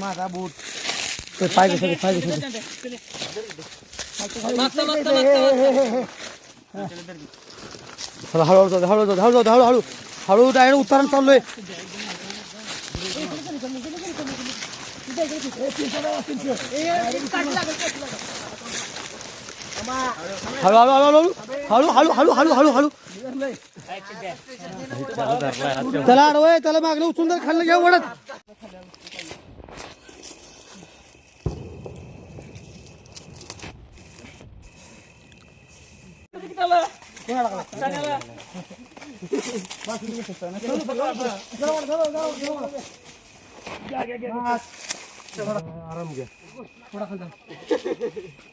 माझा बूट पाहिजे पाहिजे हळूहळू हळूहळू हळूहळू हळू हळू चाललोय हळू हळू हळू हळू हळू हळू हळू हळू हळू त्याला अडवय त्याला मागलं उचलून जर खाल्लं घ्या वडत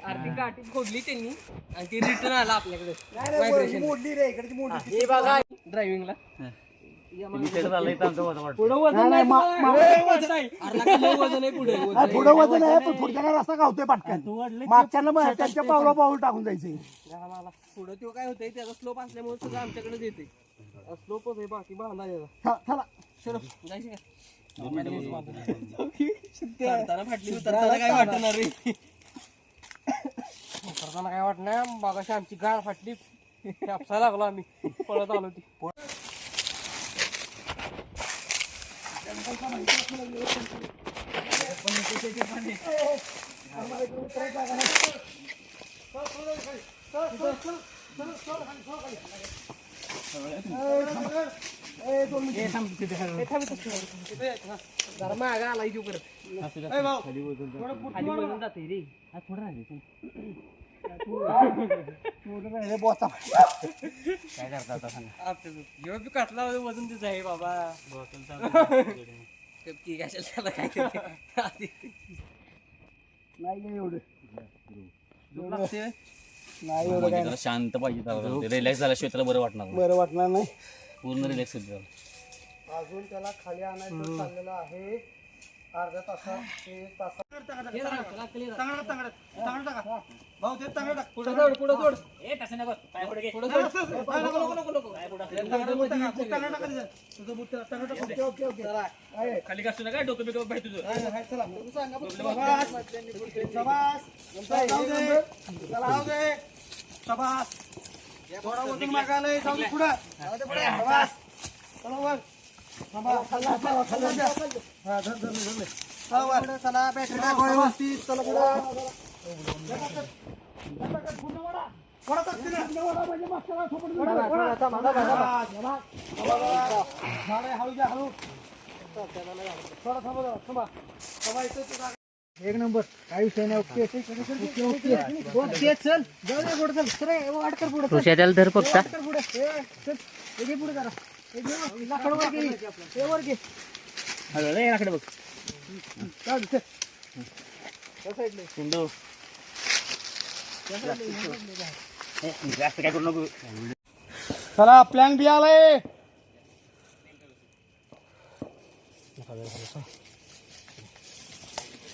अर्धी गाठी फोडली त्यांनी आणि ती रिटर्न आला आपल्याकडे मोडली रे मोडली हे बघा ड्रायव्हिंगला पुढं वजन नाही, आहे पुढे पुढं वजन आहे पण पुढच्या रस्ता गावतोय पटकन मग त्यांच्या पावला पाऊल टाकून जायचं पुढे तो काय होतंय त्याचा स्लोप असल्यामुळे सगळं आमच्याकडेच येते. स्लोपच आहे बाकी बांधा चला. जायचं का? चढताना फाटली उतरताना काय वाटणार रे? उतरताना काय वाटणार? बघाशी आमची गाळ फाटली. कापसा लागलो आम्ही. पळत आलो ती. काय करता आता वजन तिचं आहे बाबा की काय? नाही एवढं शांत पाहिजे रिलॅक्स झाल्याशिवाय त्याला बरं वाटणार बरं वाटणार नाही. पूर्ण रिलॅक्स होते अजून त्याला खाली आणायचं चाललेलं आहे. अर्धा तासा ते भाऊ ते काय खाली नका. डोकं तुझं. सांगा सभास चला बैठा हळू जा हळू थोडा थांबा थांबा थांबा इथं एक नंबर. काही विषय नाही ओके. ओके ओके ओके चल. जाऊ दे पुढे चल. सर वाट कर पुढे चल. त्याला धर फक्त. कर पुढे. चल. हे पुढे हे लाकड वर हे वर घे. बघ. चल. त्या साईडला. जास्त काय करू नको. चला प्लॅन बी आलाय.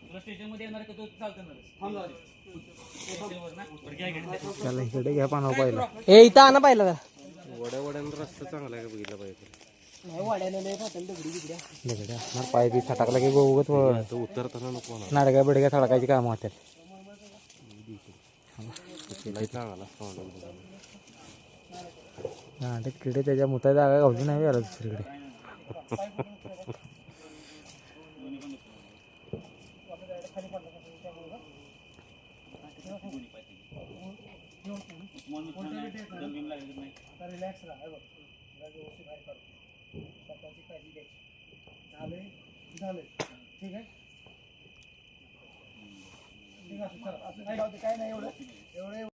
तुला स्टेशनमध्ये येणार का? तो चालतं थांब जरा. त्याला इकडे घ्या पानावर पाहिलं. ए इथं आणा पाहिलं का वड्या वड्यानं रस्ता चांगला आहे का बघितला पाहिजे नाही दगडी असणार पाय बी थटाकला की गोगत तो उतरताना नको म्हणा नाडग्या बिडग्या थडकायची काम होतात. लई चांगला sound आहे बघा. नाटक किडे त्याच्या मुता जागा घावली नाही यार दुसरीकडे. आता रिलॅक्स राहा बघ. व्यवस्थित बाहेर स्वतःची काळजी घ्यायची. झाले ठीक आहे? ठीक आहे काय नाही एवढं. एवढे